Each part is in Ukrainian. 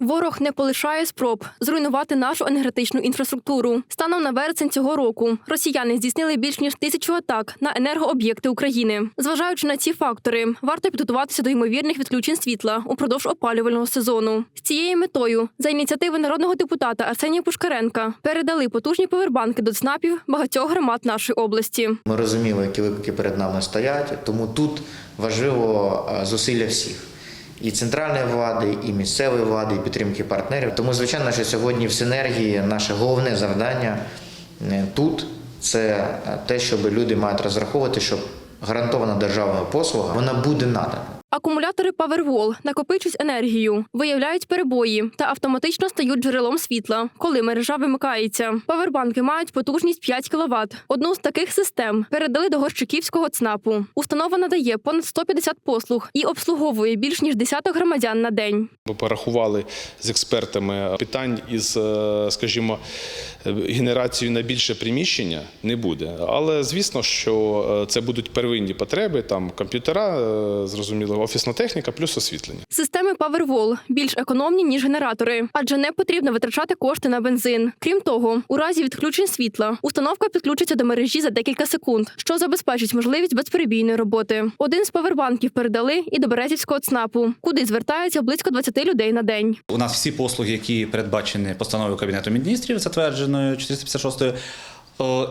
Ворог не полишає спроб зруйнувати нашу енергетичну інфраструктуру. Станом на вересень цього року росіяни здійснили більш ніж тисячу атак на енергооб'єкти України. Зважаючи на ці фактори, варто підготуватися до ймовірних відключень світла упродовж опалювального сезону. З цією метою за ініціативи народного депутата Арсенія Пушкаренка передали потужні повербанки до ЦНАПів багатьох громад нашої області. Ми розуміли, які виклики перед нами стоять, тому тут важливо е, зусилля всіх. І центральної влади, і місцевої влади, і підтримки партнерів. Тому, звичайно, що сьогодні в синергії наше головне завдання е, тут це те, щоб люди мають розраховувати, що гарантована державна послуга вона буде надана. Акумулятори Powerwall накопичують енергію, виявляють перебої та автоматично стають джерелом світла, коли мережа вимикається. Павербанки мають потужність 5 кВт. Одну з таких систем передали до Горщиківського ЦНАПу. Установа надає понад 150 послуг і обслуговує більш ніж десяток громадян на день. Ми порахували з експертами питань із, е, скажімо, е, генерацією на більше приміщення не буде. Але звісно, що е, це будуть первинні потреби, там комп'ютера, зрозуміло, офісна техніка плюс освітлення. Системи Powerwall більш економні ніж генератори, адже не потрібно витрачати кошти на бензин. Крім того, у разі відключень світла установка підключиться до мережі за декілька секунд, що забезпечить можливість безперебійної роботи. Один з павербанків передали і до Березівського ЦНАПу, куди звертаються близько 20 людей на день. У нас всі послуги, які передбачені постановою Кабінету міністрів, затвердженою 456 о,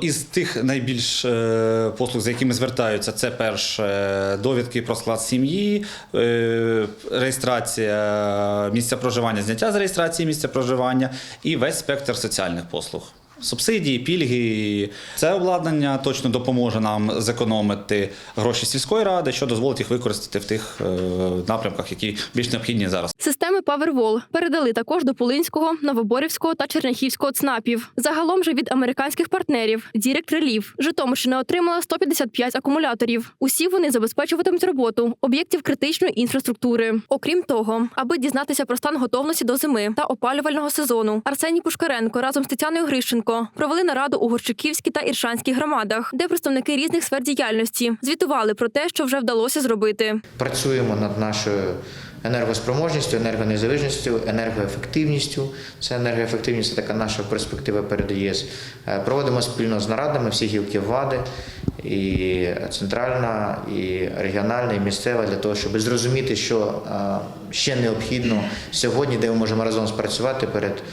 Із тих найбільш е, послуг, за якими звертаються, це перше довідки про склад сім'ї, е, реєстрація місця проживання, зняття з реєстрації місця проживання і весь спектр соціальних послуг. Субсидії, пільги. Це обладнання точно допоможе нам зекономити гроші сільської ради, що дозволить їх використати в тих е, напрямках, які більш необхідні зараз. Системи Powerwall передали також до Полинського, Новоборівського та Черняхівського ЦНАПів. Загалом же від американських партнерів Direct Relief Житомирщина отримала 155 акумуляторів. Усі вони забезпечуватимуть роботу об'єктів критичної інфраструктури. Окрім того, аби дізнатися про стан готовності до зими та опалювального сезону, Арсеній Пушкаренко разом з Тетяною Грищенко провели нараду у Горчиківській та Іршанській громадах, де представники різних сфер діяльності звітували про те, що вже вдалося зробити. Працюємо над нашою енергоспроможністю, енергонезалежністю, енергоефективністю. Це енергоефективність це така наша перспектива перед ЄС. Е, Проводимо спільно з нарадами всі гілки влади, і центральна, і регіональна, і місцева, для того, щоб зрозуміти, що е, ще необхідно сьогодні, де ми можемо разом спрацювати перед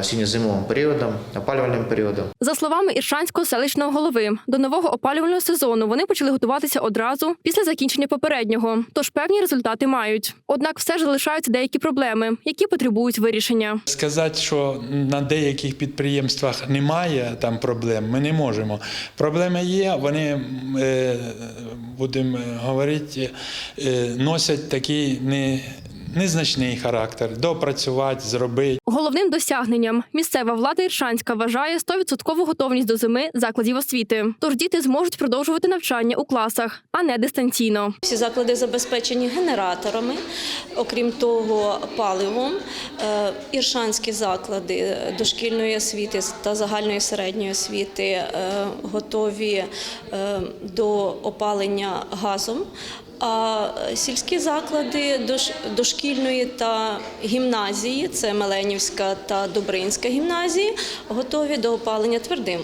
осінньо-зимовим періодом, опалювальним періодом. За словами Іршанського селищного голови, до нового опалювального сезону вони почали готуватися одразу після закінчення попереднього, тож певні результати мають. Однак все ж залишаються деякі проблеми, які потребують вирішення. Сказати, що на деяких підприємствах немає там проблем, ми не можемо. Проблеми є, вони, е, будемо говорити, е, носять такий не, незначний характер. Допрацювати, зробити. Головним досягненням місцева влада Іршанська вважає 100% готовність до зими закладів освіти. Тож діти зможуть продовжувати навчання у класах, а не дистанційно. Всі заклади забезпечені генераторами, окрім того, паливом. Е, Іршанські заклади дошкільної освіти та загальної середньої освіти е, готові е, до опалення газом. А сільські заклади дош- дошкільної та гімназії, це Меленівська та Добринська гімназії, готові до опалення твердим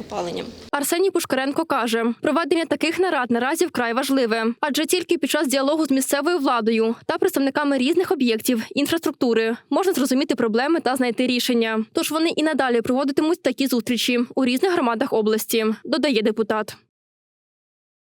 опаленням. Арсеній Пушкаренко каже, проведення таких нарад наразі вкрай важливе, адже тільки під час діалогу з місцевою владою та представниками різних об'єктів інфраструктури можна зрозуміти проблеми та знайти рішення. Тож вони і надалі проводитимуть такі зустрічі у різних громадах області, додає депутат.